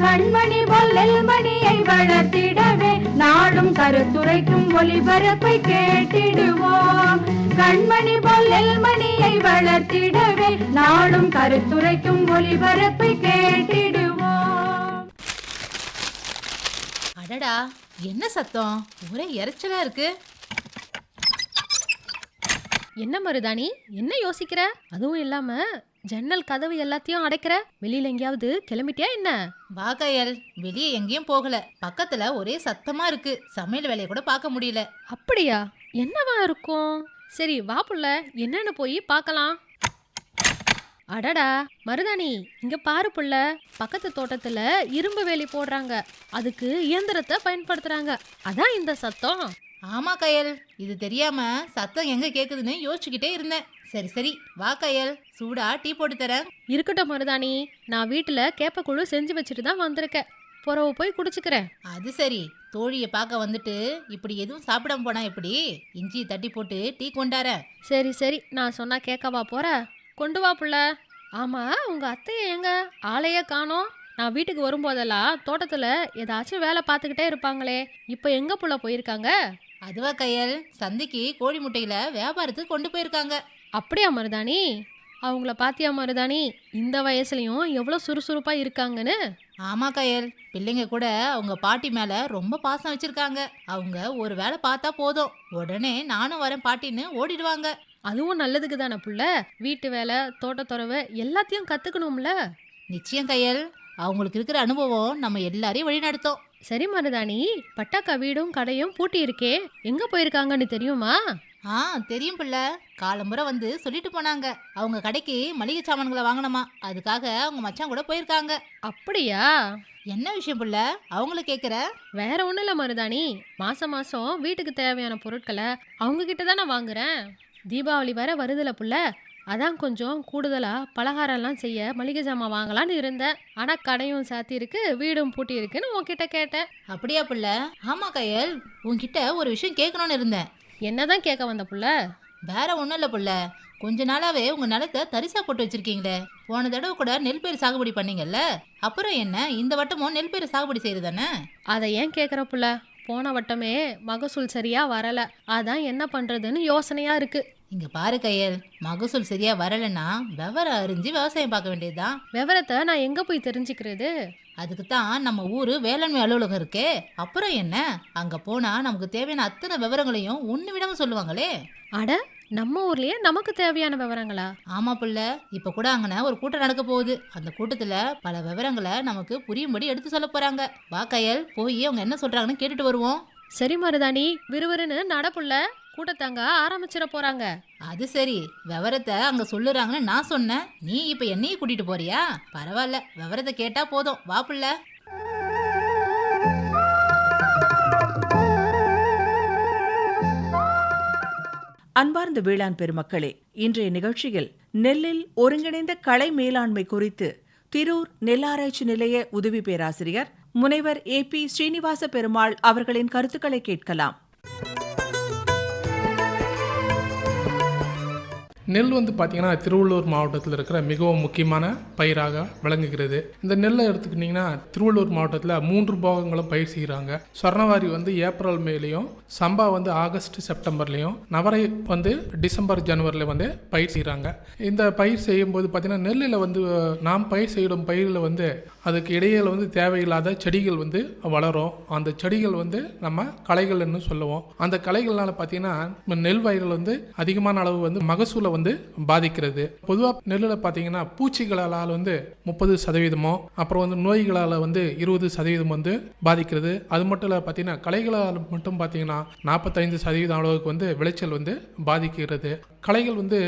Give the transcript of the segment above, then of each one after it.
கண்மணி பொல்லல் மணியை வளர்த்திடவே நாடும் கருத்துரைக்கும் ஒளிபரப்பை கேட்டிடுவோம். கண்மணி பொல்லல் மணியை வளர்த்திடவே நாடும் கருத்துரைக்கும் ஒளிபரப்பை கேட்டிடுவோம். அடடா என்ன சத்தம்? ஒரே இறைச்சலா இருக்கு. என்ன மருதாணி? என்ன யோசிக்கிற? அதுவும் இல்லாம ஜன்னல் கதவு எல்லாத்தையும் அடைக்கிற? வெளியில எங்கேயாவது கிளம்பிட்டியா என்ன? வா கையல். வெளியே எங்கேயும் போகல. பக்கத்துல ஒரே சத்தமா இருக்கு. சமையல் வேலையை கூட பார்க்க முடியல. அப்படியா? என்னவா இருக்கும்? சரி வா புள்ள. என்னன்னு போய் பார்க்கலாம். அடடா! மருதாணி இங்க பாரு புள்ள. பக்கத்து தோட்டத்துல இரும்பு வேலி போடுறாங்க. அதுக்கு இயந்திரத்தை பயன்படுத்துறாங்க. அதான் இந்த சத்தம். ஆமா கையல். இது தெரியாம சத்தம் எங்க கேக்குதுன்னு யோசிச்சுக்கிட்டே இருந்தேன். சரி சரி. வா கையல். சூடா டீ போட்டு தரேன். இருக்கட்டும் மருதாணி. நான் வீட்டுல கேப்பக்குழு செஞ்சு வச்சுட்டு தான் வந்திருக்கேன். புறவு போய் குடிச்சுக்கிறேன். அது சரி. தோழியை பார்க்க வந்துட்டு இப்படி எதுவும் சாப்பிடாம போனா எப்படி? இஞ்சி தட்டி போட்டு டீ கொண்டாரேன். சரி சரி. நான் சொன்னா கேட்கவா போற? கொண்டு வா புள்ள. ஆமா உங்க அத்தைய எங்க? ஆளையே காணோம். நான் வீட்டுக்கு வரும்போதெல்லாம் தோட்டத்துல ஏதாச்சும் வேலை பார்த்துக்கிட்டே இருப்பாங்களே. இப்போ எங்க புள்ள போயிருக்காங்க? அதுவா கையல் சந்தைக்கு கோழி முட்டையில வியாபாரத்துக்கு கொண்டு போயிருக்காங்க. அப்படியா மருதாணி? அவங்கள பாத்தியா மருதாணி? இந்த வயசுலயும் எவ்வளோ சுறுசுறுப்பா இருக்காங்கன்னு? ஆமா கையல். பிள்ளைங்க கூட அவங்க பாட்டி மேல ரொம்ப பாசம் வச்சிருக்காங்க. அவங்க ஒரு வேலை பார்த்தா போதும். உடனே நானும் வரேன் பாட்டின்னு ஓடிடுவாங்க. அதுவும் நல்லதுக்கு தானே புள்ள? வீட்டு வேலை தோட்டத்துறவு எல்லாத்தையும் கத்துக்கணும்ல? நிச்சயம் கையல். அவங்களுக்கு இருக்கிற அனுபவம் நம்ம எல்லாரையும் வழிநடத்தும். சரி மருதாணி பட்டாக்கா வீடும் கடையும் பூட்டி இருக்கே எங்க போயிருக்காங்கன்னு தெரியுமா? ஆ தெரியும் பிள்ளை. காலம்புரை வந்து சொல்லிட்டு போனாங்க. அவங்க கடைக்கு மளிகை சாமான்களை வாங்கணுமா? அதுக்காக அவங்க மச்சான் கூட போயிருக்காங்க. அப்படியா? என்ன விஷயம் பிள்ளை? அவங்கள கேக்குற? வேற ஒன்றும் இல்லை மருதாணி. மாசம் மாசம் வீட்டுக்கு தேவையான பொருட்களை அவங்க கிட்ட தான் நான் வாங்குறேன். தீபாவளி வர வருதுல புள்ள. அதான் கொஞ்சம் கூடுதலா பலகாரம்லாம் செய்ய மளிகை ஜாமான் வாங்கலான்னு இருந்தேன். ஆனா கடையும் சாத்தி இருக்கு வீடும் பூட்டி இருக்குன்னு உன்கிட்ட கேட்டேன். அப்படியா பிள்ளை? ஆமா கையல் உன்கிட்ட ஒரு விஷயம் கேட்கணும்னு இருந்தேன். என்னதான் கேட்க வந்த புள்ள? வேற ஒன்றும் இல்லை புள்ள. கொஞ்ச நாளாவே உங்க நிலத்தை தரிசா போட்டு வச்சிருக்கீங்களே. போன தடவை கூட நெல் பயிர் சாகுபடி பண்ணீங்கல்ல? அப்புறம் என்ன? இந்த வட்டமும் நெல் பயிர் சாகுபடி செய்யறதானே அதை ஏன் கேட்குற புள்ள? போன வட்டமே மகசூல் சரியா வரல. அதான் என்ன பண்றதுன்னு யோசனையா இருக்கு. இங்க பாரு கையல் மகசூல் சரியா வரலைன்னா விவரம் அறிஞ்சு விவசாயம் பார்க்க வேண்டியதுதான். விவரத்தை நான் எங்க போய் தெரிஞ்சுக்கிறது? அதுக்கு தான் நம்ம ஊரு வேளாண்மை அலுவலகம் இருக்கே அப்புறம் என்ன? அங்க போனா நமக்கு தேவையான அத்தனை விவரங்களையும் ஒண்ணு விடாம சொல்லுவாங்களே. அட நம்ம ஊர்லயே நமக்கு தேவையான விவரங்களா? ஆமா புள்ள இப்ப கூட அங்கன ஒரு கூட்டம் நடக்க போகுது. அந்த கூட்டத்துல பல விவரங்களை நமக்கு புரியும்படி எடுத்து சொல்ல போறாங்க. வா கையல் போய் அவங்க என்ன சொல்றாங்கன்னு கேட்டுட்டு வருவோம். சரி மருதாணி விறுவிறுன்னு நடப்புள்ள கூட்டத்தாங்க ஆரம்பிச்சிட போறாங்க. அது சரி. விவரத்தை அங்க சொல்லுறாங்கன்னு நான் சொன்னேன். நீ இப்ப என்னையும் கூட்டிட்டு போறியா? பரவாயில்ல. விவரத்தை கேட்டா போதும். வா புள்ள. அன்பார்ந்த வேளாண் பெருமக்களே இன்றைய நிகழ்ச்சியில் நெல்லில் ஒருங்கிணைந்த களை மேலாண்மை குறித்து திரூர் நெல்லாராய்ச்சி நிலைய உதவி பேராசிரியர் முனைவர் ஏ பி ஸ்ரீனிவாச பெருமாள் அவர்களின் கருத்துக்களை கேட்கலாம். நெல் வந்து பார்த்திங்கன்னா திருவள்ளூர் மாவட்டத்தில் இருக்கிற மிகவும் முக்கியமான பயிராக விளங்குகிறது. இந்த நெல்லை எடுத்துக்கிட்டிங்கன்னா திருவள்ளூர் மாவட்டத்தில் மூன்று பாகங்களும் பயிர் செய்கிறாங்க. சொர்ணவாரி வந்து ஏப்ரல் மேலேயும் சம்பா வந்து ஆகஸ்ட் செப்டம்பர்லேயும் நவரை வந்து டிசம்பர் ஜனவரியில் வந்து பயிர் செய்கிறாங்க. இந்த பயிர் செய்யும்போது பார்த்திங்கன்னா நெல்லில் வந்து நாம் பயிர் செய்யும் பயிரில் வந்து அதுக்கு இடையில் வந்து தேவையில்லாத செடிகள் வந்து வளரும். அந்த செடிகள் வந்து நம்ம களைகள்னு சொல்லுவோம். அந்த களைகள்னால பார்த்தீங்கன்னா நெல் வயல்கள் வந்து அதிகமான அளவு வந்து மகசூலை வந்து பாதிக்கிறது. பொதுவாக நெல்லில் பார்த்தீங்கன்னா பூச்சிகளால் வந்து முப்பது சதவீதமோ அப்புறம் வந்து நோய்களால் வந்து இருபது சதவீதம் வந்து பாதிக்கிறது. அது மட்டும் இல்லை பார்த்தீங்கன்னா களைகளால் மட்டும் பார்த்தீங்கன்னா நாற்பத்தைந்து சதவீதம் அளவுக்கு வந்து விளைச்சல் வந்து பாதிக்கிறது. களைகள் வந்து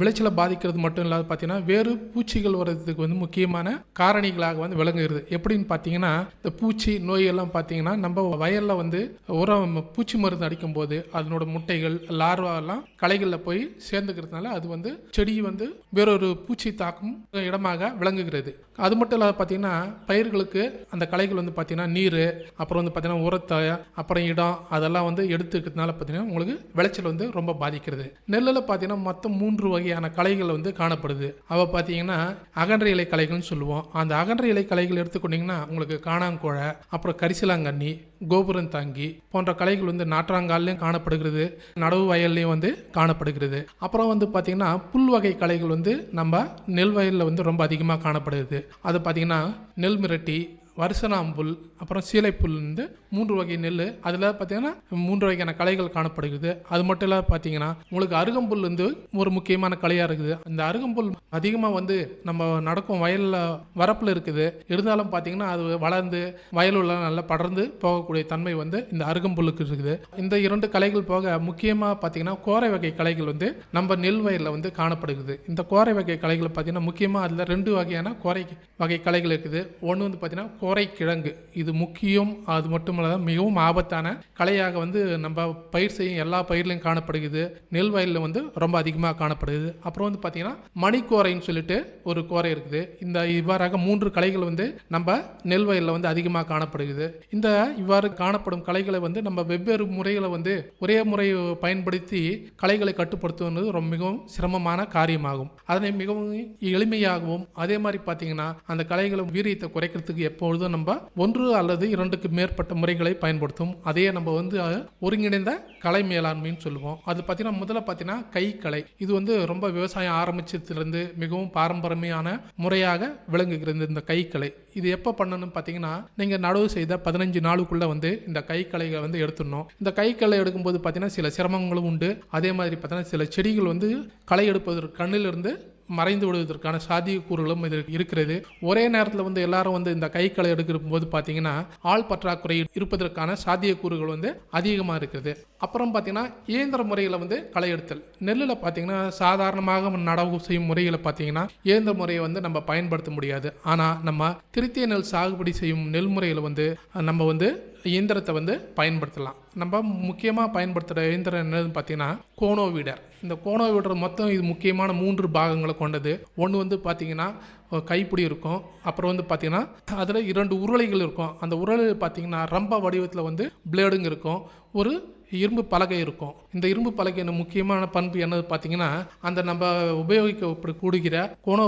விளைச்சலை பாதிக்கிறது மட்டும் இல்லாத பார்த்தீங்கன்னா வேறு பூச்சிகள் வர்றதுக்கு வந்து முக்கியமான காரணிகளாக வந்து விளங்குகிறது. எப்படின்னு பார்த்தீங்கன்னா இந்த பூச்சி நோய் எல்லாம் பார்த்தீங்கன்னா நம்ம வயலில் வந்து உரம் பூச்சி மருந்து அடிக்கும் போது அதனோட முட்டைகள் லார்வாலாம் எல்லாம் களைகளில் போய் சேர்ந்துக்கிறதுனால அது வந்து செடி வந்து வேறொரு பூச்சி தாக்கும் இடமாக விளங்குகிறது. அது மட்டும் இல்லாத பார்த்தீங்கன்னா பயிர்களுக்கு அந்த களைகள் வந்து பார்த்தீங்கன்னா நீர் அப்புறம் வந்து பார்த்தீங்கன்னா உரத்தை அப்புறம் இடம் அதெல்லாம் வந்து எடுத்துக்கிறதுனால பார்த்தீங்கன்னா உங்களுக்கு விளைச்சல் வந்து ரொம்ப பாதிக்கிறது. நெல்லில் பார்த்தீங்கன்னா மொத்தம் மூன்று வகையான களைகள் வந்து காணப்படுது. அவள் பார்த்தீங்கன்னா அகன்ற இலை களைகள்னு சொல்லுவோம். அந்த அகன்ற இலை களைகள் எடுத்துக்கொண்டிங்கன்னா உங்களுக்கு காணாங்கோழை அப்புறம் கரிசலாங்கண்ணி கோபுரம் தாங்கி போன்ற கலைகள் வந்து நாற்றாங்கால்லையும் காணப்படுகிறது நடவு வயல்லையும் வந்து காணப்படுகிறது. அப்புறம் வந்து பார்த்திங்கன்னா புல் வகை கலைகள் வந்து நம்ம நெல் வயலில் வந்து ரொம்ப அதிகமாக காணப்படுது அது பார்த்தீங்கன்னா நெல் மிரட்டி வருசனாம்புல் அப்புறம் சீலைப்புல் வந்து மூன்று வகை நெல். அதில் பார்த்தீங்கன்னா மூன்று வகையான களைகள் காணப்படுகிறது. அது மட்டும் இல்லாமல் பார்த்தீங்கன்னா உங்களுக்கு அருகம்புல் வந்து ஒரு முக்கியமான களையாக இருக்குது. அந்த அருகம்புல் அதிகமாக வந்து நம்ம நடக்கும் வயலில் வரப்பில் இருக்குது. இருந்தாலும் பார்த்தீங்கன்னா அது வளர்ந்து வயலுள்ள நல்லா படர்ந்து போகக்கூடிய தன்மை வந்து இந்த அருகம்புல்லுக்கு இருக்குது. இந்த இரண்டு களைகள் போக முக்கியமாக பார்த்தீங்கன்னா கோரை வகை களைகள் வந்து நம்ம நெல் வயலில் வந்து காணப்படுகிறது. இந்த கோரை வகை களைகள் பார்த்தீங்கன்னா முக்கியமாக அதில் ரெண்டு வகையான கோரை வகை களைகள் இருக்குது. ஒன்று வந்து பார்த்தீங்கன்னா கோரை கிழங்கு இது முக்கியம் அது மட்டும் இல்லாத மிகவும் ஆபத்தான களையாக வந்து நம்ம பயிர் செய்யும் எல்லா பயிர்லையும் காணப்படுகிறது. நெல் வயலில் வந்து ரொம்ப அதிகமாக காணப்படுது அப்புறம் வந்து பார்த்தீங்கன்னா மணிக்கோரைன்னு சொல்லிட்டு ஒரு கோரை இருக்குது. இந்த இவ்வாறாக மூன்று களைகள் வந்து நம்ம நெல் வயலில் வந்து அதிகமாக காணப்படுகிறது. இந்த இவ்வாறு காணப்படும் களைகளை வந்து நம்ம வெவ்வேறு முறைகளை வந்து ஒரே முறை பயன்படுத்தி களைகளை கட்டுப்படுத்துவது ரொம்ப மிகவும் சிரமமான காரியமாகும். அதனை மிகவும் எளிமையாகவும் அதே மாதிரி பார்த்தீங்கன்னா அந்த களைகளை வீரியத்தை குறைக்கிறதுக்கு பொழுது நம்ம ஒன்று அல்லது இரண்டுக்கு மேற்பட்ட முறைகளை பயன்படுத்தும். அதையே நம்ம வந்து ஒருங்கிணைந்த கலை மேலாண்மைன்னு சொல்லுவோம். அது பார்த்தீங்கன்னா முதல்ல பார்த்தீங்கன்னா கைக்கலை. இது வந்து ரொம்ப விவசாயம் ஆரம்பிச்சதுலேருந்து மிகவும் பாரம்பரியமான முறையாக விளங்குகிறது இந்த கைக்கலை. இது எப்போ பண்ணணும்னு பார்த்தீங்கன்னா நீங்கள் நடவு செய்த பதினஞ்சு நாளுக்குள்ளே வந்து இந்த கைக்கலைகளை வந்து எடுத்துடணும். இந்த கை களை எடுக்கும்போது பார்த்தீங்கன்னா சில சிரமங்களும் உண்டு. அதே மாதிரி பார்த்தீங்கன்னா சில செடிகள் வந்து களை எடுப்பதற்கு கண்ணிலிருந்து மறைந்து விடுவதற்கான சாத்தியக்கூறுகளும் இது இருக்கிறது. ஒரே நேரத்தில் வந்து எல்லாரும் வந்து இந்த கைக்களை எடுக்கிற போது பார்த்தீங்கன்னா ஆள் பற்றாக்குறை இருப்பதற்கான சாத்தியக்கூறுகள் வந்து அதிகமாக இருக்குது. அப்புறம் பார்த்தீங்கன்னா இயந்திர முறையில் வந்து களை எடுத்தல். நெல்லில் பார்த்தீங்கன்னா சாதாரணமாக நடவு செய்யும் முறையில் பார்த்தீங்கன்னா இயந்திர முறையை வந்து நம்ம பயன்படுத்த முடியாது. ஆனால் நம்ம திருத்திய நெல் சாகுபடி செய்யும் நெல் முறையில் வந்து நம்ம வந்து இயந்திரத்தை வந்து பயன்படுத்தலாம். நம்ம முக்கியமாக பயன்படுத்துகிற இயந்திரம் என்னதுன்னு பார்த்தீங்கன்னா கோனோ வீடர் இந்த கோனோ வீடர் மொத்தம் இது முக்கியமான மூன்று பாகங்களை கொண்டது. ஒன்று வந்து பார்த்தீங்கன்னா கைப்பிடி இருக்கும். அப்புறம் வந்து பார்த்தீங்கன்னா அதில் இரண்டு உருளைகள் இருக்கும். அந்த உருளை பார்த்தீங்கன்னா ரம்ப வடிவத்தில் வந்து பிளேடுங்க இருக்கும். ஒரு இரும்பு பலகை இருக்கும். இந்த இரும்பு பலகையின் முக்கியமான பண்பு என்னது பார்த்தீங்கன்னா அந்த நம்ம உபயோகிக்க கூடுகிற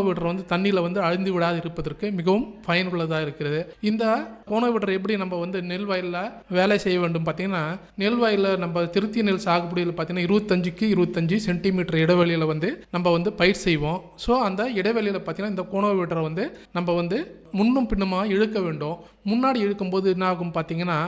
விடர் வந்து தண்ணியில் வந்து அழிந்து விடாது இருப்பதற்கு மிகவும் பயனுள்ளதாக இருக்கிறது. இந்த கோணோ எப்படி நம்ம வந்து நெல் வயலில் வேலை செய்ய வேண்டும் பார்த்தீங்கன்னா நெல் வயலில் நம்ம திருத்தி நெல் சாகுபடியில் பார்த்தீங்கன்னா இருபத்தஞ்சுக்கு இருபத்தஞ்சு சென்டிமீட்டர் இடைவெளியில் வந்து நம்ம வந்து பயிர் செய்வோம். ஸோ அந்த இடைவெளியில் பார்த்தீங்கன்னா இந்த கோணோ வந்து நம்ம வந்து முன்னும் பின்னுமாக இழுக்க வேண்டும். முன்னாடி இழுக்கும்போது என்ன ஆகும் பார்த்தீங்கன்னா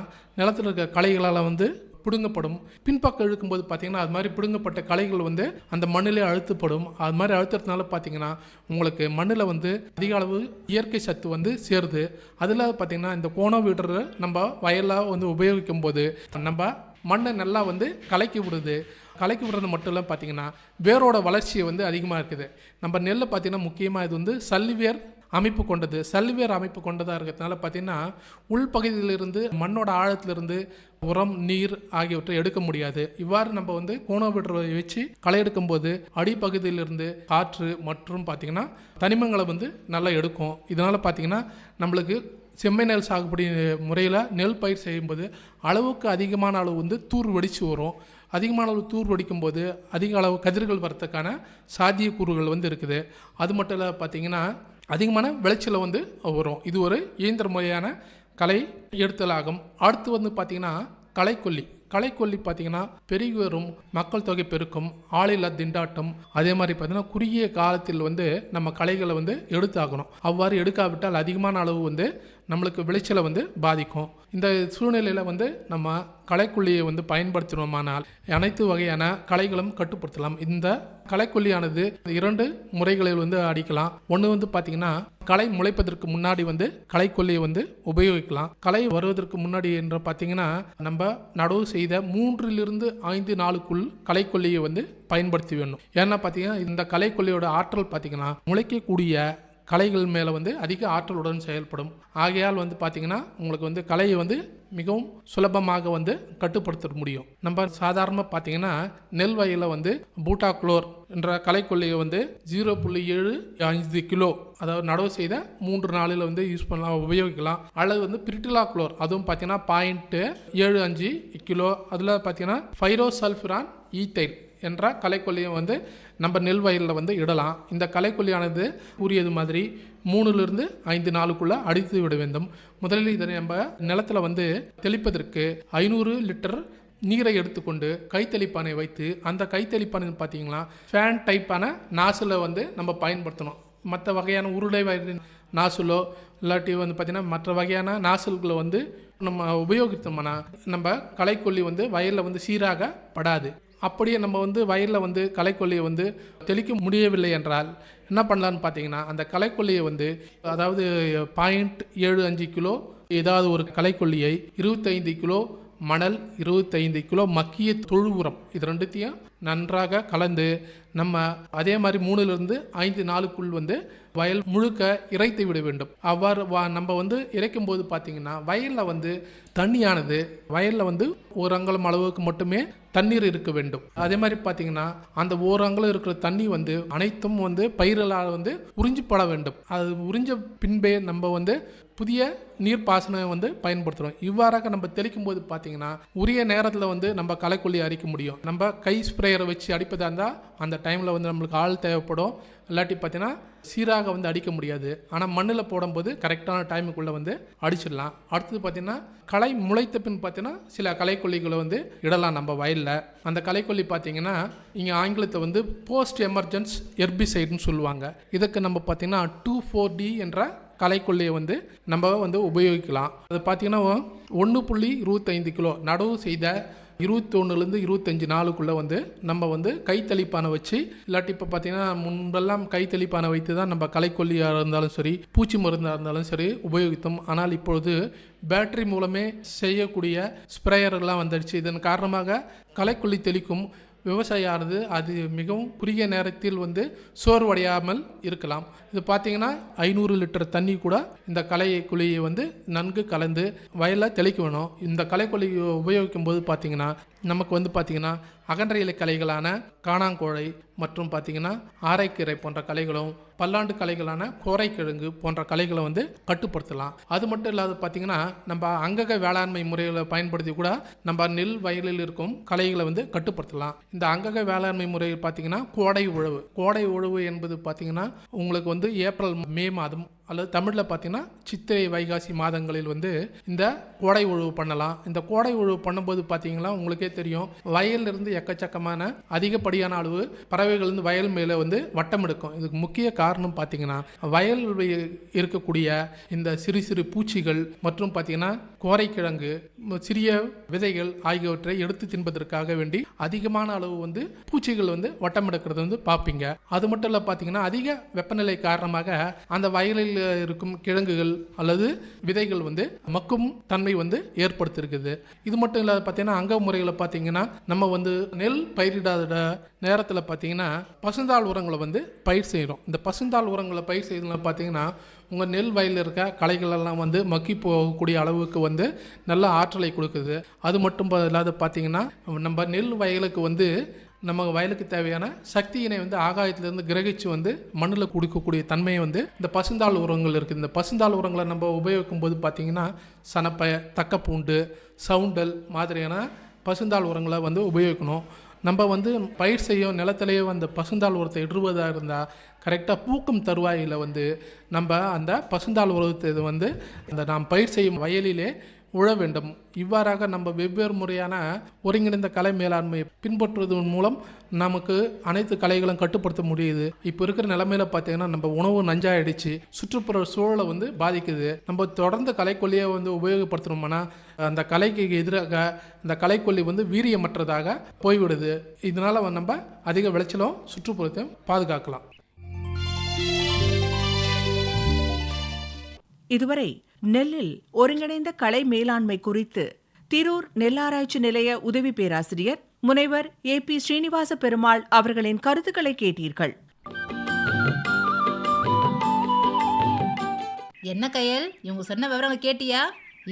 நிலத்தில் இருக்க களைகளால் வந்து பிடுங்கப்படும். பின்பக்கம் இழுக்கும்போது பார்த்தீங்கன்னா அது மாதிரி பிடுங்கப்பட்ட களைகள் வந்து அந்த மண்ணிலே அழுத்தப்படும். அது மாதிரி அழுத்துறதுனால பார்த்தீங்கன்னா உங்களுக்கு மண்ணில் வந்து அதிக அளவு இயற்கை சத்து வந்து சேருது. அதில் பார்த்தீங்கன்னா இந்த கோணம் விடுற நம்ம வயலாக வந்து உபயோகிக்கும் போது நம்ம மண்ணை நல்லா வந்து கலக்கி விடுது. கலக்கி விடுறது மட்டும் இல்லை பார்த்தீங்கன்னா வேரோட வளர்ச்சி வந்து அதிகமாக இருக்குது. நம்ம நெல்லை பார்த்தீங்கன்னா முக்கியமாக இது வந்து சல்லிவேர் அமைப்பு கொண்டது சல்வியர் அமைப்பு கொண்டதாக இருக்கிறதுனால பார்த்தீங்கன்னா உள்பகுதியிலிருந்து மண்ணோட ஆழத்திலிருந்து உரம் நீர் ஆகியவற்றை எடுக்க முடியாது. இவ்வாறு நம்ம வந்து கோணோவிடரை வச்சு களை எடுக்கும்போது அடிப்பகுதியிலிருந்து காற்று மற்றும் பார்த்தீங்கன்னா தனிமங்களை வந்து நல்லா எடுக்கும். இதனால் பார்த்தீங்கன்னா நம்மளுக்கு செம்மை நெல் சாகுபடி முறையில் நெல் பயிர் செய்யும்போது அளவுக்கு அதிகமான அளவு வந்து தூர் வெடிச்சு வரும். அதிகமான அளவு தூர் வெடிக்கும் போது அதிக அளவு கதிர்கள் வரத்துக்கான சாத்தியக்கூறுகள் வந்து இருக்குது. அது மட்டும் இல்லை பார்த்தீங்கன்னா அதிகமான விளைச்சலை வந்து வரும். இது ஒரு இயந்திர முறையான கலை எடுத்தலாகும். அடுத்து வந்து பார்த்திங்கன்னா களைக்கொல்லி களைக்கொல்லி பார்த்தீங்கன்னா பெருகி வரும் மக்கள் தொகை பெருக்கும் ஆளில்லா திண்டாட்டம் அதே மாதிரி பார்த்திங்கன்னா குறுகிய காலத்தில் வந்து நம்ம களைகளை வந்து எடுத்தாகணும். அவ்வாறு எடுக்காவிட்டால் அதிகமான அளவு வந்து நம்மளுக்கு விளைச்சலை வந்து பாதிக்கும். இந்த சூழ்நிலையில் வந்து நம்ம களைக்கொல்லியை வந்து பயன்படுத்தினோமானால் அனைத்து வகையான களைகளும் கட்டுப்படுத்தலாம். இந்த களைக்கொல்லியானது இரண்டு முறைகளில் வந்து அடிக்கலாம். ஒன்று வந்து பார்த்திங்கன்னா களை முளைப்பதற்கு முன்னாடி வந்து களைக்கொல்லியை வந்து உபயோகிக்கலாம். களை வருவதற்கு முன்னாடி என்று பார்த்தீங்கன்னா நம்ம நடவு செய்த மூன்றிலிருந்து ஐந்து நாளுக்குள் களைக்கொல்லியை வந்து பயன்படுத்தி வேணும் ஏன்னா பார்த்தீங்கன்னா இந்த களைக்கொல்லியோட ஆற்றல் பார்த்தீங்கன்னா முளைக்கக்கூடிய கலைகள் மேலே வந்து அதிக ஆற்றலுடன் செயல்படும். ஆகையால் வந்து பார்த்திங்கன்னா உங்களுக்கு வந்து கலையை வந்து மிகவும் சுலபமாக வந்து கட்டுப்படுத்த முடியும். நம்ம சாதாரணமாக பார்த்தீங்கன்னா நெல் வயலில் வந்து பூட்டாக்ளோர் என்ற கலைக்கொல்லியை வந்து ஜீரோ புள்ளி ஏழு ஐந்து கிலோ அதாவது நடவு செய்த மூன்று நாளில் வந்து யூஸ் பண்ணலாம் உபயோகிக்கலாம். அல்லது வந்து பிரிட்டிலா குளோர் அதுவும் பார்த்தீங்கன்னா பாயிண்ட்டு ஏழு அஞ்சு கிலோ அதில் பார்த்தீங்கன்னா ஃபைரோசல்ஃபிரான் ஈத்தைல் என்ற களைக்கொல்லியை வந்து நம்ம நெல் வயலில் வந்து இடலாம். இந்த களைக்கொல்லியானது கூறியது மாதிரி மூணுலேருந்து ஐந்து நாளுக்குள்ளே அடித்து விட வேண்டும். முதலில் இதை நம்ம நிலத்தில் வந்து தெளிப்பதற்கு ஐநூறு லிட்டர் நீரை எடுத்துக்கொண்டு கைத்தெளிப்பானை வைத்து அந்த கைத்தெளிப்பானை பார்த்தீங்கன்னா ஃபேன் டைப்பான நாசில் வந்து நம்ம பயன்படுத்தணும். மற்ற வகையான உருளை வயிறு நாசுலோ இல்லாட்டி வந்து பார்த்திங்கன்னா மற்ற வகையான நாசல்களை வந்து நம்ம உபயோகித்தோம்னா நம்ம களைக்கொல்லி வந்து வயலில் வந்து சீராக படாது. அப்படியே நம்ம வந்து வயலில் வந்து களைக்கொல்லியை வந்து தெளிக்க முடியவில்லை என்றால் என்ன பண்ணலான்னு பார்த்தீங்கன்னா அந்த களைக்கொல்லியை வந்து அதாவது பாயிண்ட் ஏழு அஞ்சு கிலோ ஏதாவது ஒரு களைக்கொல்லியை இருபத்தைந்து கிலோ மணல் இருபத்தைந்து கிலோ மக்கிய தொழு உரம் இது ரெண்டுத்தையும் நன்றாக கலந்து நம்ம அதே மாதிரி மூணுலேருந்து ஐந்து நாளுக்குள் வந்து வயல் முழுக்க இறைத்து விட வேண்டும். அவ்வாறு வா நம்ம வந்து இறைக்கும் போது பார்த்திங்கன்னா வயலில் வந்து தண்ணியானது வயலில் வந்து ஒரு அங்குலம் அளவுக்கு மட்டுமே தண்ணீர் இருக்க வேண்டும். அதே மாதிரி பார்த்தீங்கன்னா அந்த ஓரங்கலம் இருக்கிற தண்ணி வந்து அனைத்தும் வந்து பயிர்களால் வந்து உறிஞ்சிப்பட வேண்டும். அது உறிஞ்ச பின்பே நம்ம வந்து புதிய நீர்ப்பாசனம் வந்து பயன்படுத்துகிறோம் இவ்வாறாக நம்ம தெளிக்கும் போது பார்த்தீங்கன்னா உரிய நேரத்தில் வந்து நம்ம களைக்கொல்லி அரிக்க முடியும். நம்ம கை ஸ்ப்ரேயரை வச்சு அடிப்பதாக இருந்தால் அந்த டைமில் வந்து நம்மளுக்கு ஆள் தேவைப்படும். இல்லாட்டி பார்த்தீங்கன்னா சீராக வந்து அடிக்க முடியாது. ஆனால் மண்ணில் போடும்போது கரெக்டான டைமுக்குள்ளே வந்து அடிச்சிடலாம். அடுத்தது பார்த்தீங்கன்னா களை முளைத்த பின் பார்த்தீங்கன்னா சில களைக்கொல்லிகளை வந்து இடலாம் நம்ம வயலில். அந்த களைக்கொல்லி பார்த்தீங்கன்னா இங்கே ஆங்கிலத்தை வந்து போஸ்ட் எமர்ஜென்ஸ் எர்பிசைடுன்னு சொல்லுவாங்க. இதுக்கு நம்ம பார்த்தீங்கன்னா டூ ஃபோர் டி என்ற களைக்கொல்லியை வந்து நம்ம வந்து உபயோகிக்கலாம். அது பார்த்தீங்கன்னா ஒன்று புள்ளி இருபத்தைந்து கிலோ நடவு செய்த இருபத்தொன்னுலேருந்து இருபத்தஞ்சு நாளுக்குள்ளே வந்து நம்ம வந்து கைத்தளிப்பானை வச்சு இல்லாட்டி இப்போ பார்த்தீங்கன்னா முன்பெல்லாம் கைத்தளிப்பானை வைத்து தான் நம்ம களைக்கொல்லியாக இருந்தாலும் சரி பூச்சி மருந்தாக இருந்தாலும் சரி உபயோகித்தோம். ஆனால் இப்பொழுது பேட்டரி மூலமே செய்யக்கூடிய ஸ்ப்ரேயர்லாம் வந்துடுச்சு. இதன் காரணமாக களைக்கொல்லி தெளிக்கும் விவசாயியானது அது மிகவும் குறுகிய நேரத்தில் வந்து சோர்வடையாமல் இருக்கலாம். இது பார்த்தீங்கன்னா ஐநூறு லிட்டர் தண்ணி கூட இந்த களை குழியை வந்து நன்கு கலந்து வயலில் தெளிக்க வேணும் இந்த குழியை உபயோகிக்கும் போது பார்த்தீங்கன்னா நமக்கு வந்து பார்த்தீங்கன்னா அகன்ற இலை கலைகளான காணாங்கோழை மற்றும் பார்த்தீங்கன்னா ஆரைக்கீரை போன்ற கலைகளும் பல்லாண்டு கலைகளான கோரைக்கிழங்கு போன்ற கலைகளை வந்து கட்டுப்படுத்தலாம். அது மட்டும் இல்லாத பார்த்தீங்கன்னா நம்ம அங்கக வேளாண்மை முறைகளை பயன்படுத்தி கூட நம்ம நெல் வயலில் இருக்கும் கலைகளை வந்து கட்டுப்படுத்தலாம். இந்த அங்கக வேளாண்மை முறை பார்த்தீங்கன்னா கோடை உழவு. கோடை உழவு என்பது பார்த்தீங்கன்னா உங்களுக்கு வந்து ஏப்ரல் மே மாதம் அல்லது தமிழில் பார்த்தீங்கன்னா சித்திரை வைகாசி மாதங்களில் வந்து இந்த கோடை உழவு பண்ணலாம். இந்த கோடை உழவு பண்ணும்போது பார்த்தீங்கன்னா உங்களுக்கே தெரியும் வயல்லிருந்து எக்கச்சக்கமான அதிகப்படியான அளவு பறவைகள் வந்து வயல் மேலே வந்து வட்டம் எடுக்கும். இதுக்கு முக்கிய காரணம் பார்த்தீங்கன்னா வயல் இருக்கக்கூடிய இந்த சிறு சிறு பூச்சிகள் மற்றும் பார்த்தீங்கன்னா கோரைக்கிழங்கு சிறிய விதைகள் ஆகியவற்றை எடுத்து தின்பதற்காக வேண்டி அதிகமான அளவு வந்து பூச்சிகள் வந்து வட்டம் எடுக்கிறது வந்து பார்ப்பீங்க. அது மட்டும் இல்லை பார்த்தீங்கன்னா அதிக வெப்பநிலை காரணமாக அந்த வயலில் இருக்கும் கிழங்குகள் அல்லது விதைகள் வந்து மக்கும் தன்மை வந்து ஏற்படுத்தியிருக்குது. இது மட்டும் இல்லாத பார்த்தீங்கன்னா அங்க முறைகளை பார்த்தீங்கன்னா நம்ம வந்து நெல் பயிரிடாத நேரத்தில் பார்த்தீங்கன்னா பசுந்தாள் உரங்களை வந்து பயிர் செய்கிறோம் இந்த பசுந்தாள் உரங்களை பயிர் செய்யறதுல பார்த்தீங்கன்னா உங்கள் நெல் வயலில் இருக்க களைகளெல்லாம் வந்து மக்கி போகக்கூடிய அளவுக்கு வந்து நல்ல ஆற்றலை கொடுக்குது. அது மட்டும் இல்லாத பார்த்திங்கன்னா நம்ம நெல் வயலுக்கு வந்து நம்ம வயலுக்கு தேவையான சக்தியினை வந்து ஆகாயத்திலிருந்து கிரகிச்சு வந்து மண்ணில் கொடுக்கக்கூடிய தன்மையை வந்து இந்த பசுந்தாள் உரங்கள் இருக்குது. இந்த பசுந்தாள் உரங்களை நம்ம உபயோகிக்கும் போது பார்த்திங்கன்னா சனப்பை தக்கப்பூண்டு சவுண்டல் மாதிரியான பசுந்தாள் உரங்களை வந்து உபயோகிக்கணும். நம்ம வந்து பயிர் செய்யும் நிலத்திலேயே அந்த பசுந்தாள் உரத்தை இடுவதாக இருந்தால் கரெக்டாக பூக்கும் தருவாயில் வந்து நம்ம அந்த பசுந்தாள் உரத்தை இது வந்து அந்த நாம் பயிர் செய்யும் வயலிலே உழ வேண்டும். இவ்வாறாக நம்ம வெவ்வேறு முறையான ஒருங்கிணைந்த கலை மேலாண்மையை பின்பற்றுவதன் மூலம் நமக்கு அனைத்து கலைகளும் கட்டுப்படுத்த முடியுது. இப்போ இருக்கிற நிலைமையில பார்த்தீங்கன்னா நம்ம உணவு நஞ்சாயிடுச்சு சுற்றுப்புற சூழலை வந்து பாதிக்குது. நம்ம தொடர்ந்து கலைக்குள்ளேயே வந்து உபயோகப்படுத்தணும்னா அந்த கலைக்கு எதிராக அந்த கலைக்கொல்லி வந்து வீரியமற்றதாக போய்விடுது. இதனால நம்ம அதிக விளைச்சலும் சுற்றுப்புறத்தையும் பாதுகாக்கலாம். இதுவரை நெல்லில் ஒருங்கிணைந்த களை மேலாண்மை குறித்து திரூர் நெல்லாராய்ச்சி நிலைய உதவி பேராசிரியர் முனைவர் ஏ பி ஸ்ரீனிவாச பெருமாள் அவர்களின் கருத்துக்களை கேட்டீர்கள். என்ன கையல்? இவங்க சொன்ன விவரங்கள் கேட்டியா?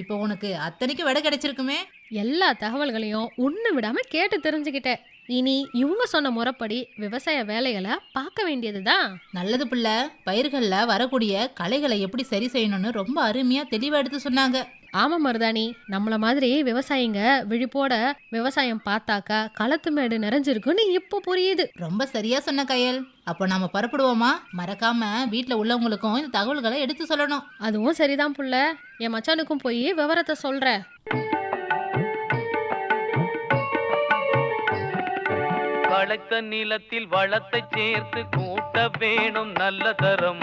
இப்போ உனக்கு அத்தனைக்கும் விடை கிடைச்சிருக்குமே? எல்லா தகவல்களையும் ஒன்று விடாம கேட்டு தெரிஞ்சுக்கிட்டேன் இனி இவங்க சொன்ன முறைப்படி விவசாய வேலைகளை பார்க்க வேண்டியதுதான். நல்லது பிள்ளை பயிர்களில் வரக்கூடிய களைகளை எப்படி சரி செய்யணும்னு ரொம்ப அருமையாக தெளிவாக எடுத்து சொன்னாங்க. ஆமா மருதாணி நம்மள மாதிரி விவசாயிங்க விழிப்போட விவசாயம் பார்த்தாக்கா களத்து மேடு நிறைஞ்சிருக்குன்னு இப்போ புரியுது. ரொம்ப சரியா சொன்ன கையல். அப்போ நாம புறப்படுவோமா? மறக்காம வீட்டில் உள்ளவங்களுக்கும் இந்த தகவல்களை எடுத்து சொல்லணும். அதுவும் சரிதான் புள்ள. என் மச்சானுக்கும் போய் விவரத்தை சொல்றேன் வளைத்த நிலத்தில் வளத்தை சேர்த்து கூட்ட வேணும் நல்ல தரம்.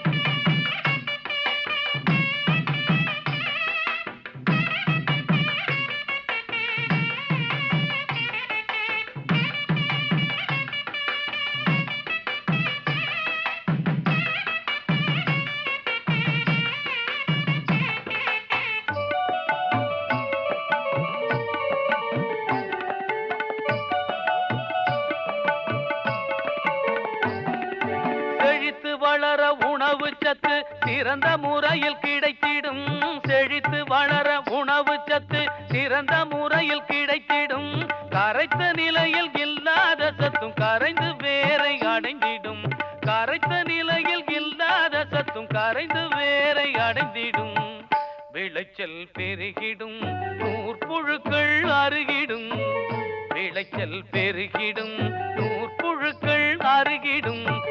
கரைந்து வேரை அடைந்திடும். விளைச்சல் பெருகிடும். நூற்புழுக்கள் அருகிடும். விளைச்சல் பெருகிடும். நூற்புழுக்கள் அருகிடும்.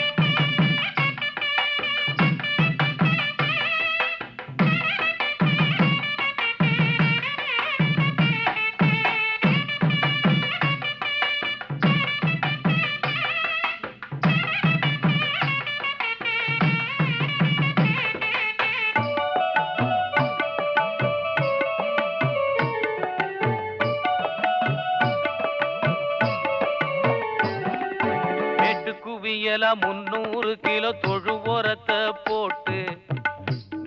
மேட்டு குவியல முன்னூறு கிலோ தொழு உரத்தை போட்டு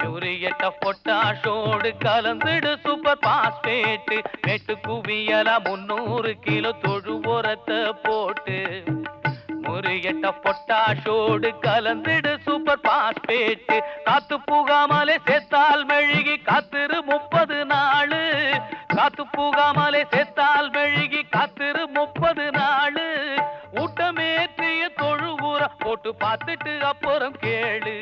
யூரியட்ட பொட்டாஷோடு கலந்துடு சூப்பர் பாஸ்பேட்டு மேட்டு குவியல முன்னூறு கிலோ தொழு உரத்தை போட்டு முறியட்ட பொட்டாஷோடு கலந்துடு சூப்பர் பாஸ்பேட்டு காத்து புகாமலே சேர்த்தால் மெழுகி காத்திரு முப்பது நாளு. காத்து புகாமலே சேர்த்தால் மெழுகி காத்திரு முப்பது நாளு. போட்டு பார்த்துட்டு அப்புறம் கேளு.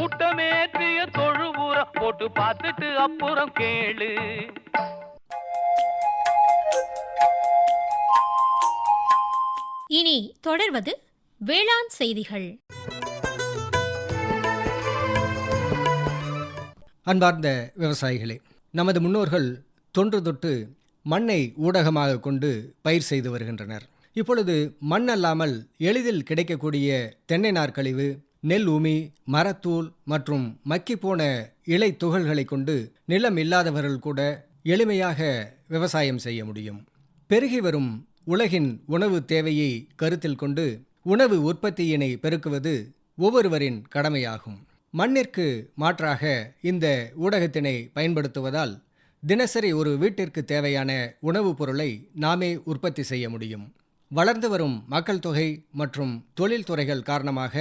ஊட்டமேற்றிய தொழு உரம் போட்டு பார்த்துட்டு அப்புறம் கேளு. இனி தொடர்வது வேளாண் செய்திகள். அன்பார்ந்த விவசாயிகளே நமது முன்னோர்கள் தொன்று தொட்டு மண்ணை ஊடகமாக கொண்டு பயிர் செய்து வருகின்றனர். இப்பொழுது மண் அல்லாமல் எளிதில் கிடைக்கக்கூடிய தென்னை நார்க்கழிவு நெல் உமி மரத்தூள் மற்றும் மக்கிப்போன இலை துகள்களை கொண்டு நிலம் இல்லாதவர்கள் கூட எளிமையாக விவசாயம் செய்ய முடியும். பெருகி வரும் உலகின் உணவு தேவையை கருத்தில் கொண்டு உணவு உற்பத்தியினை பெருக்குவது ஒவ்வொருவரின் கடமையாகும். மண்ணிற்கு மாற்றாக இந்த ஊடகத்தினை பயன்படுத்துவதால் தினசரி ஒரு வீட்டிற்கு தேவையான உணவுப் பொருளை நாமே உற்பத்தி செய்ய முடியும். வளர்ந்து வரும் மக்கள் தொகை மற்றும் தொழில்துறைகள் காரணமாக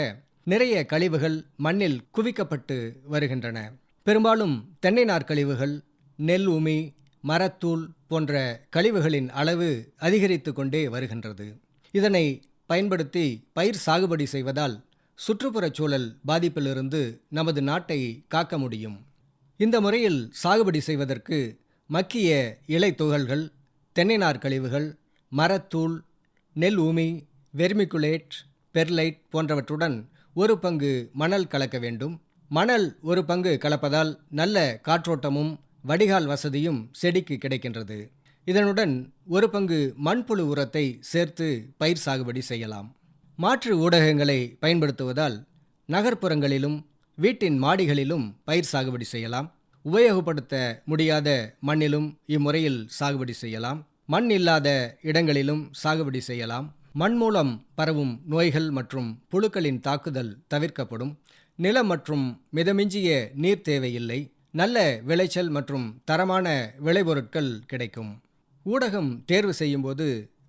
நிறைய கழிவுகள் மண்ணில் குவிக்கப்பட்டு வருகின்றன. பெரும்பாலும் தென்னை நார்கழிவுகள் நெல் உமி மரத்தூள் போன்ற கழிவுகளின் அளவு அதிகரித்து கொண்டே வருகின்றது. இதனை பயன்படுத்தி பயிர் சாகுபடி செய்வதால் சுற்றுப்புறச் சூழல் பாதிப்பிலிருந்து நமது நாட்டை காக்க முடியும். இந்த முறையில் சாகுபடி செய்வதற்கு மக்கிய இலை துகள்கள் தென்னை நார்கழிவுகள் மரத்தூள் நெல் ஊமி வெர்மிகுலேட் பெர்லைட் போன்றவற்றுடன் ஒரு பங்கு மணல் கலக்க வேண்டும். மணல் ஒரு பங்கு கலப்பதால் நல்ல காற்றோட்டமும் வடிகால் வசதியும் செடிக்கு கிடைக்கின்றது. இதனுடன் ஒரு பங்கு மண்புழு உரத்தை சேர்த்து பயிர் சாகுபடி செய்யலாம். மாற்று ஊடகங்களை பயன்படுத்துவதால் நகர்ப்புறங்களிலும் வீட்டின் மாடிகளிலும் பயிர் சாகுபடி செய்யலாம். உபயோகப்படுத்த முடியாத மண்ணிலும் இம்முறையில் சாகுபடி செய்யலாம். மண் இல்லாத இடங்களிலும் சாகுபடி செய்யலாம். மண் மூலம் பரவும் நோய்கள் மற்றும் புழுக்களின் தாக்குதல் தவிர்க்கப்படும். நிலம் மற்றும் மிதமிஞ்சிய நீர் தேவையில்லை. நல்ல விளைச்சல் மற்றும் தரமான விளைபொருட்கள் கிடைக்கும். ஊடகம் தேர்வு செய்யும்போது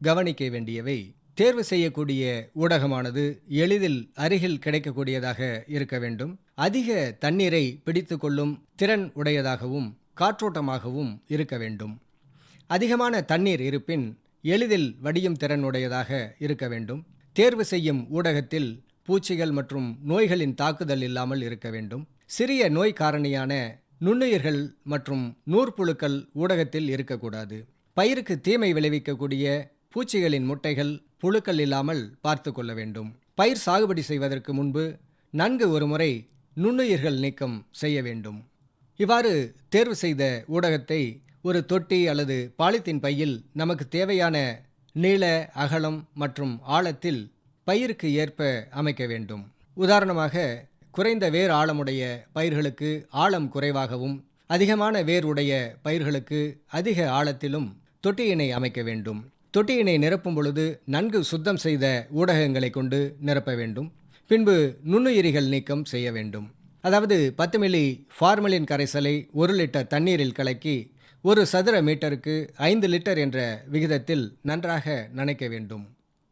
கவனிக்க வேண்டியவை தேர்வு செய்யக்கூடிய ஊடகமானது எளிதில் அருகில் கிடைக்கக்கூடியதாக இருக்க வேண்டும். அதிக தண்ணீரை பிடித்து கொள்ளும் திறன் உடையதாகவும் காற்றோட்டமாகவும் இருக்க வேண்டும். அதிகமான தண்ணீர் இருப்பின் எளிதில் வடியும் திறனுடையதாக இருக்க வேண்டும். தேர்வு செய்யும் ஊடகத்தில் பூச்சிகள் மற்றும் நோய்களின் தாக்குதல் இல்லாமல் இருக்க வேண்டும். சிறிய நோய் காரணியான நுண்ணுயிர்கள் மற்றும் நூற்புழுக்கள் ஊடகத்தில் இருக்கக்கூடாது. பயிருக்கு தீமை விளைவிக்கக்கூடிய பூச்சிகளின் முட்டைகள் புழுக்கள் இல்லாமல் பார்த்து கொள்ள வேண்டும். பயிர் சாகுபடி செய்வதற்கு முன்பு நன்கு ஒருமுறை நுண்ணுயிர்கள் நீக்கம் செய்ய வேண்டும். இவ்வாறு தேர்வு செய்த ஊடகத்தை ஒரு தொட்டி அல்லது பாலித்தீன் பையில் நமக்கு தேவையான நீள அகலம் மற்றும் ஆழத்தில் பயிருக்கு ஏற்ப அமைக்க வேண்டும். உதாரணமாக குறைந்த வேர் ஆழமுடைய பயிர்களுக்கு ஆழம் குறைவாகவும் அதிகமான வேர் உடைய பயிர்களுக்கு அதிக ஆழத்திலும் தொட்டியினை அமைக்க வேண்டும். தொட்டியினை நிரப்பும் பொழுது நன்கு சுத்தம் செய்த ஊடகங்களை கொண்டு நிரப்ப வேண்டும். பின்பு நுண்ணுயிரிகள் நீக்கம் செய்ய வேண்டும். அதாவது பத்து மில்லி ஃபார்மலின் கரைசலை ஒரு லிட்டர் தண்ணீரில் கலக்கி ஒரு சதுர மீட்டருக்கு ஐந்து லிட்டர் என்ற விகிதத்தில் நன்றாக நனைக்க வேண்டும்.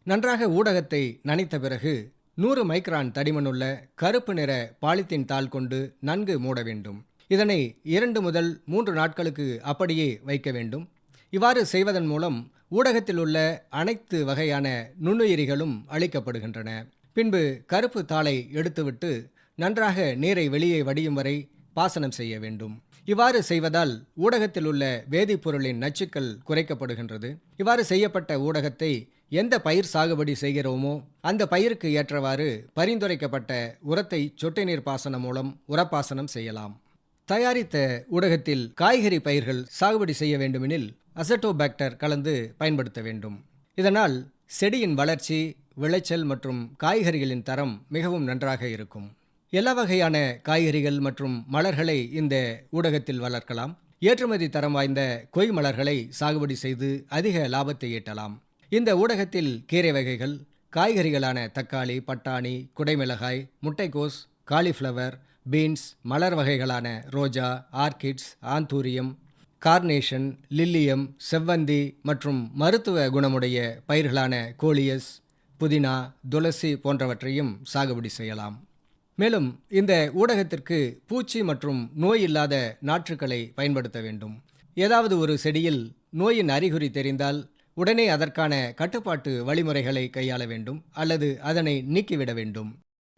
நன்றாக ஊடகத்தை நனைத்த பிறகு நூறு மைக்ரான் தடிமனுள்ள கருப்பு நிற பாலித்தீன் தாள் கொண்டு நன்கு மூட வேண்டும். இதனை இரண்டு முதல் மூன்று நாட்களுக்கு அப்படியே வைக்க வேண்டும். இவ்வாறு செய்வதன் மூலம் ஊடகத்தில் உள்ள அனைத்து வகையான நுண்ணுயிரிகளும் அழிக்கப்படுகின்றன. பின்பு கருப்பு தாளை எடுத்துவிட்டு நன்றாக நீரை வெளியே வடியும் வரை பாசனம் செய்ய வேண்டும். இவ்வாறு செய்வதால் ஊடகத்தில் உள்ள வேதிப்பொருளின் நச்சுக்கள் குறைக்கப்படுகின்றது. இவ்வாறு செய்யப்பட்ட ஊடகத்தை எந்த பயிர் சாகுபடி செய்கிறோமோ அந்த பயிருக்கு ஏற்றவாறு பரிந்துரைக்கப்பட்ட உரத்தை சொட்டு நீர் பாசனம் மூலம் உரப்பாசனம் செய்யலாம். தயாரித்த ஊடகத்தில் காய்கறி பயிர்கள் சாகுபடி செய்ய வேண்டுமெனில் அசட்டோபாக்டர் கலந்து பயன்படுத்த வேண்டும். இதனால் செடியின் வளர்ச்சி விளைச்சல் மற்றும் காய்கறிகளின் தரம் மிகவும் நன்றாக இருக்கும். எல்லா வகையான காய்கறிகள் மற்றும் மலர்களை இந்த ஊடகத்தில் வளர்க்கலாம். ஏற்றுமதி தரம் வாய்ந்த கொய் மலர்களை சாகுபடி செய்து அதிக லாபத்தை ஈட்டலாம். இந்த ஊடகத்தில் கீரை வகைகள் காய்கறிகளான தக்காளி பட்டாணி குடைமிளகாய் முட்டைக்கோஸ் காலிஃப்ளவர் பீன்ஸ் மலர் வகைகளான ரோஜா ஆர்கிட்ஸ் ஆந்தூரியம் கார்னேஷன் லில்லியம் செவ்வந்தி மற்றும் மருத்துவ குணமுடைய பயிர்களான கோலியஸ் புதினா துளசி போன்றவற்றையும் சாகுபடி செய்யலாம். மேலும் இந்த ஊடகத்திற்கு பூச்சி மற்றும் நோய் இல்லாத நாற்றுக்களை பயன்படுத்த வேண்டும். ஏதாவது ஒரு செடியில் நோயின் அறிகுறி தெரிந்தால் உடனே அதற்கான கட்டுப்பாட்டு வழிமுறைகளை கையாள வேண்டும் அல்லது அதனை நீக்கிவிட வேண்டும்.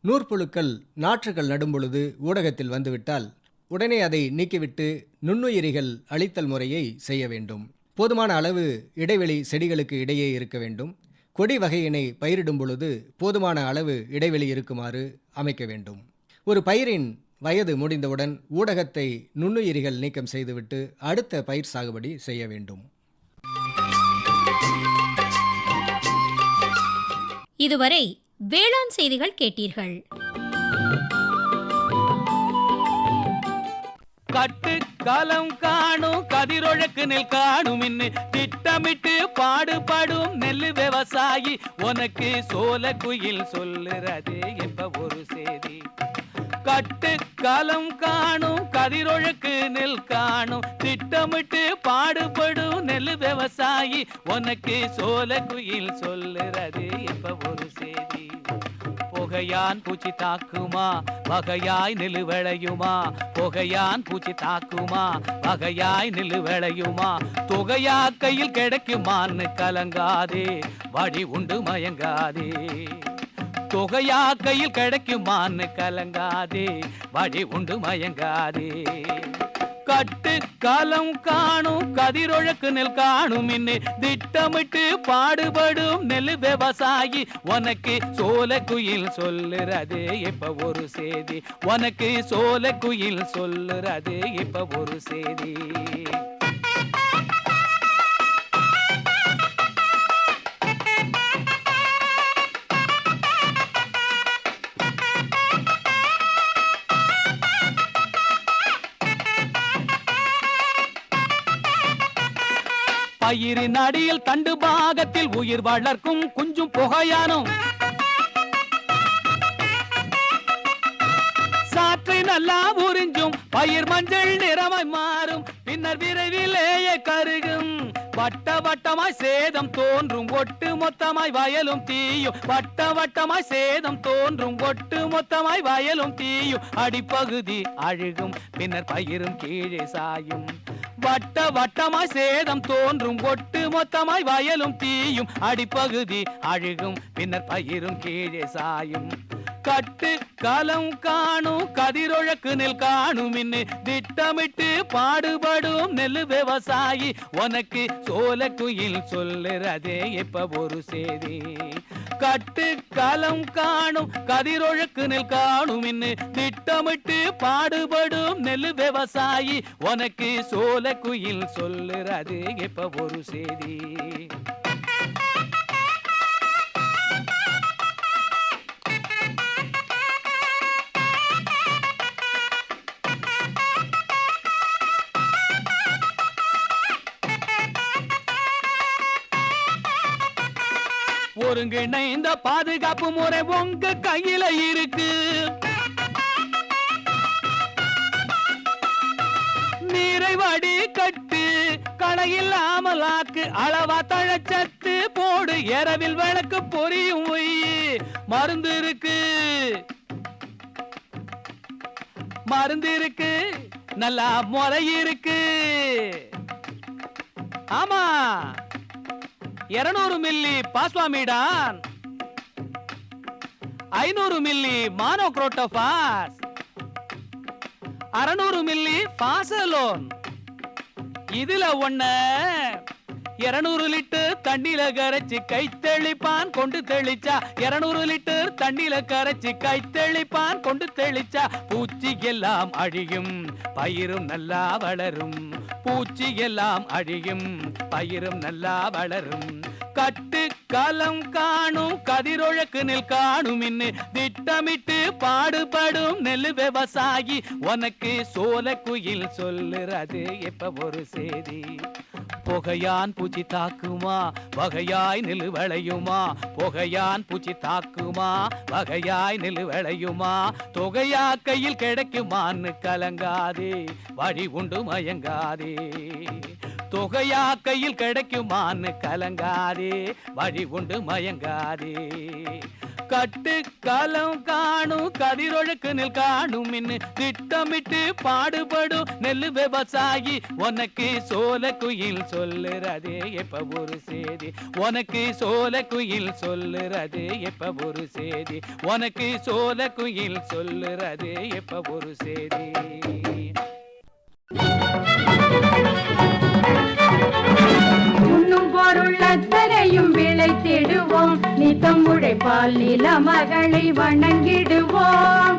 நூற்புழுக்கள் நாற்றுகள் நடும்பொழுது ஊடகத்தில் வந்துவிட்டால் உடனே அதை நீக்கிவிட்டு நுண்ணுயிரிகள் அழித்தல் முறையை செய்ய வேண்டும். போதுமான அளவு இடைவெளி செடிகளுக்கு இடையே இருக்க வேண்டும். கொடி வகையினை பயிரிடும் பொழுது போதுமான அளவு இடைவெளி இருக்குமாறு அமைக்க வேண்டும். ஒரு பயிரின் வயது முடிந்தவுடன் ஊடகத்தை நுண்ணுயிரிகள் நீக்கம் செய்துவிட்டு அடுத்த பயிர் சாகுபடி செய்ய வேண்டும். இதுவரை வேளாண் செய்திகள் கேட்டீர்கள். கட்டு காலம் காணும் கதிரொழக்கு நெல் காணும் இன்னு திட்டமிட்டு பாடுபடும் நெல் விவசாயி. உனக்கு சோல குயில் சொல்லுறது என்ப ஒரு செய்தி. கட்டு காலம் காணும் கதிரொழுக்கு நெல் காணும் திட்டமிட்டு பாடுபடும் நெல் விவசாயி. உனக்கு சோல குயில் சொல்லுறது எப்ப ஒரு செய்தி. புகையான் பூச்சி தாக்குமா? வகையாய் நிலுவளையுமா? புகையான் பூச்சி தாக்குமா? வகையாய் நிலுவளையுமா? தொகையா கையில் கிடைக்குமான்னு கலங்காதே வழி உண்டு மயங்காதே. தொகையா கையில் கிடைக்குமான்னு கலங்காதே வழி உண்டு மயங்காதே. கட்டு காலம் காணும் கதிரொழக்கு நெல் காணும் இன்னே. திட்டமிட்டு பாடுபடும் நெல் விவசாயி உனக்கு சோல குயில் சொல்லுறது இப்ப ஒரு செய்தி. உனக்கு சோல குயில் சொல்லுறது இப்ப ஒரு செய்தி. பயிரின் அடியில் தண்டு பாகத்தில் உயிர் வளர்க்கும் குஞ்சும் புகையானும். சாற்றை நல்லா உறிஞ்சும் பயிர் மஞ்சள் நிறமாய் மாறும். பின்னர் விரைவிலேயே கருகும். வட்ட வட்டமாய் சேதம் தோன்றும் ஒட்டு மொத்தமாய் வயலும் தீயும். வட்ட வட்டமாய் சேதம் தோன்றும் ஒட்டு மொத்தமாய் வயலும் தீயும். அடிப்பகுதி அழுகும் பின்னர் பயிரும் கீழே சாயும். வட்ட வட்டமாய் சேதம் தோன்றும் ஒட்டு மொத்தமாய் வயலும் தீயும். அடிப்பகுதி அழுகும் பின்னர் பயிரும் கீழே சாயும். கட்டு கலம் காணும் கதிரொழக்கு நெல் காணும். இன்னு திட்டமிட்டு பாடுபடும் நெல் விவசாயி உனக்கு சோல குயில் சொல்லுறதே இப்ப ஒரு செய்தி? கட்டு கலம் காணும் கதிரொழுக்கு நெல் காணும் இன்னு திட்டமிட்டு பாடுபடும் நெல் விவசாயி. உனக்கு சோல குயில் சொல்லுறது இப்ப ஒரு செய்தி? ஒருங்கிணைந்த பாதுகாப்பு முறை உங்க கையில இருக்கு. நீரை வடி கட்டு களையில்லாமல் ஆக்கு அளவா தழச்சத்து போடு இரவில் விளக்கு பொரியும் மருந்து இருக்கு. மருந்து இருக்கு. நல்லா முறை இருக்கு. ஆமா. இருநூறு மில்லி பாஸ்வாமிடான். ஐநூறு மில்லி மானோக்ரோட்டோபாஸ் அறுநூறு மில்லி பாசலோன். இதுல ஒண்ணு இருநூறு லிட்டர் தண்ணில கரைச்சு கை தெளிப்பான் கொண்டு தெளிச்சா. இருநூறு லிட்டர் தண்ணில கரைச்சு கை தெளிப்பான் கொண்டு தெளிச்சா. பூச்சி எல்லாம் அழியும் பயிரும் நல்லா வளரும். பூச்சி எல்லாம் அழியும் பயிரும் நல்லா வளரும். கட்டு கலம் காணும் கதிரொழக்கு நெல் காணும் இன்னு திட்டமிட்டு பாடுபடும் நெல் விவசாயி. உனக்கு சோல குயில் சொல்லுறது எப்ப ஒரு செய்தி? புகையான் பூச்சி தாக்குமா? வகையாய் நிலுவளையுமா? புகையான் பூச்சி தாக்குமா? வகையாய் நிலுவளையுமா? தொகையா கையில் கிடைக்குமான்னு கலங்காதே வழி உண்டு மயங்காதே. தொகையா கையில் கிடைக்குமான்னு கலங்காதே வழி உண்டு மயங்காதே. கட்டு கலம் காணும் கதிரொழுக்கு நெல் காணும் மின்னு திட்டமிட்டு பாடுபடும் நெல் விவசாயி. உனக்கு சோல குயில் சொல்லுறதே எப்ப ஒரு சேதி உனக்கு சோல குயில் சொல்லுறதே எப்ப ஒரு சேதி உனக்கு சோல குயில் சொல்லுறதே எப்ப ஒரு சேதி பொருள் அத்தனையும் விளைத்திடுவோம் நித்தம் உழைப்பால் நில மகளை வணங்கிடுவோம்.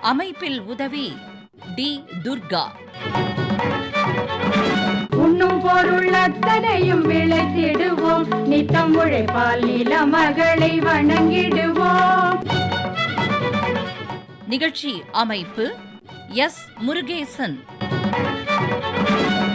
அமைப்பில் உதவி டி துர்கா. உண்ணும் பொருள் அத்தனையும் விளைத்திடுவோம் நித்தம் உழைப்பால் நில மகளை வணங்கிடுவோம். நிகழ்ச்சி அமைப்பு எஸ் முருகேசன்.